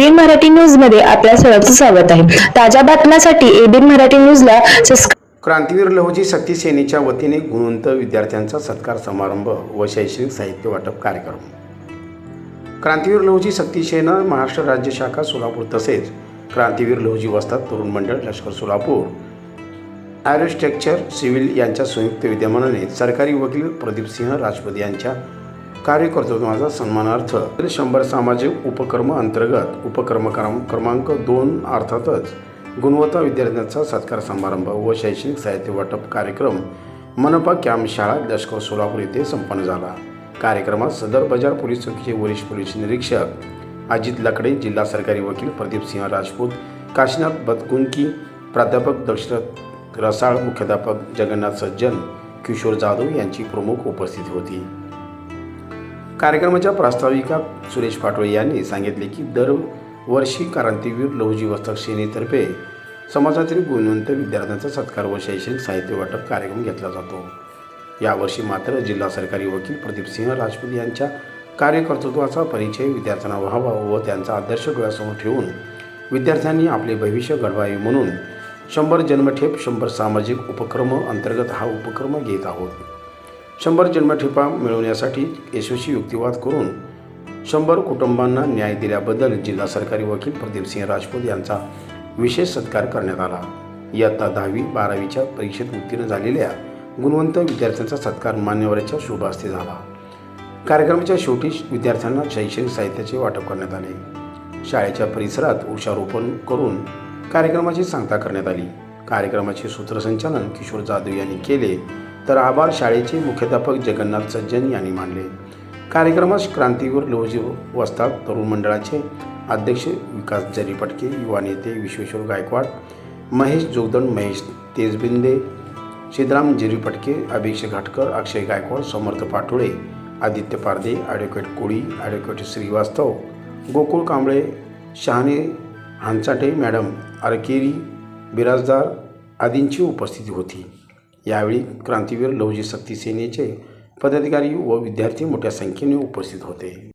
ABN Marathi न्यूजमध्ये आपल्या सर्वांचं स्वागत आहे. ताज्या बातम्यांसाठी एबीएन मराठी न्यूजला सबस्क्राईब क्रांतीवीर लहुजी शक्ती सेनेच्या वतीने गुणवंत विद्यार्थ्यांचा सत्कार समारंभ व शैक्षणिक साहित्य वाटप कार्यक्रम. क्रांतीवीर लहुजी शक्ती सेना महाराष्ट्र राज्य शाखा सोलापूर तसेच क्रांतीवीर लहुजी वस्ताद तरुण मंडळ लष्कर सोलापूर. ॲरोस्ट्रक्चर सिव्हिल यांच्या संयुक्त विद्यमानाने सरकारी वकील प्रदीपसिंह राजपूत यांच्या कार्यकर्तृत्वाचा सन्मानार्थ. शंभर सामाजिक उपक्रम अंतर्गत उपक्रम क्रमांक दोन अर्थातच गुणवत्ता विद्यार्थ्यांचा सत्कार समारंभ व शैक्षणिक साहित्य वाटप कार्यक्रम मनपा कॅम्प शाळा लष्कर सोलापूर येथे संपन्न झाला. कार्यक्रमात सदर बाजार पोलीस चौकीचे वरिष्ठ पोलीस निरीक्षक अजित लकडे जिल्हा सरकारी वकील प्रदीपसिंह राजपूत काशीनाथ बदकुंकी प्राध्यापक दशरथ रसाळ मुख्याध्यापक जगन्नाथ सज्जन किशोर जाधव यांची प्रमुख उपस्थिती होती. कार्यक्रमाच्या प्रास्ताविका सुरेश पाटोळे यांनी सांगितले की दरवर्षी क्रांतीवीर लहुजी वस्तक सेनेतर्फे समाजातील गुणवंत विद्यार्थ्यांचा सत्कार व शैक्षणिक साहित्य वाटप कार्यक्रम घेतला जातो. यावर्षी मात्र जिल्हा सरकारी वकील प्रदीपसिंह राजपूत यांच्या कार्यकर्तृत्वाचा परिचय विद्यार्थ्यांना व्हावा व त्यांचा आदर्श डोळ्यासमोर ठेवून विद्यार्थ्यांनी आपले भविष्य घडवावे म्हणून शंभर जन्मठेप शंभर सामाजिक उपक्रम अंतर्गत हा उपक्रम घेत आहोत. शंभर जन्मठेपा मिळवण्यासाठी यशस्वी युक्तिवाद करून शंभर कुटुंबांना न्याय दिल्याबद्दल जिल्हा सरकारी वकील प्रदीपसिंह राजपूत यांचा विशेष सत्कार करण्यात आला. इयत्ता दहावी बारावीच्या परीक्षेत उत्तीर्ण झालेल्या गुणवंत विद्यार्थ्यांचा सत्कार मान्यवराच्या शुभ हस्ते झाला. कार्यक्रमाच्या शेवटी विद्यार्थ्यांना शैक्षणिक साहित्याचे वाटप करण्यात आले. शाळेच्या परिसरात वृक्षारोपण करून कार्यक्रमाची सांगता करण्यात आली. कार्यक्रमाचे सूत्रसंचालन किशोर जाधव यांनी केले. तर आभार शाळेचे मुख्याध्यापक जगन्नाथ सज्जन यांनी मानले. कार्यक्रमास क्रांतीवीर लोहजी वस्ताद तरुण मंडळाचे अध्यक्ष विकास जरीपटके युवा नेते Vishweshwar Gaikwad Mahesh Jogdand Mahesh Tejbinde Siddharam Jiripatke Abhishek Ghatkar Akshay Gaikwad Samarth Patole Aditya Parde advocate Koli advocate Shrivastav Gokul Kamble Shahane Hanchate madam Arkeri Birajdar आदींची उपस्थिती होती. यावेळी क्रांतीवीर लवजी सक्तीसेनेचे पदाधिकारी व विद्यार्थी मोठ्या संख्येने उपस्थित होते.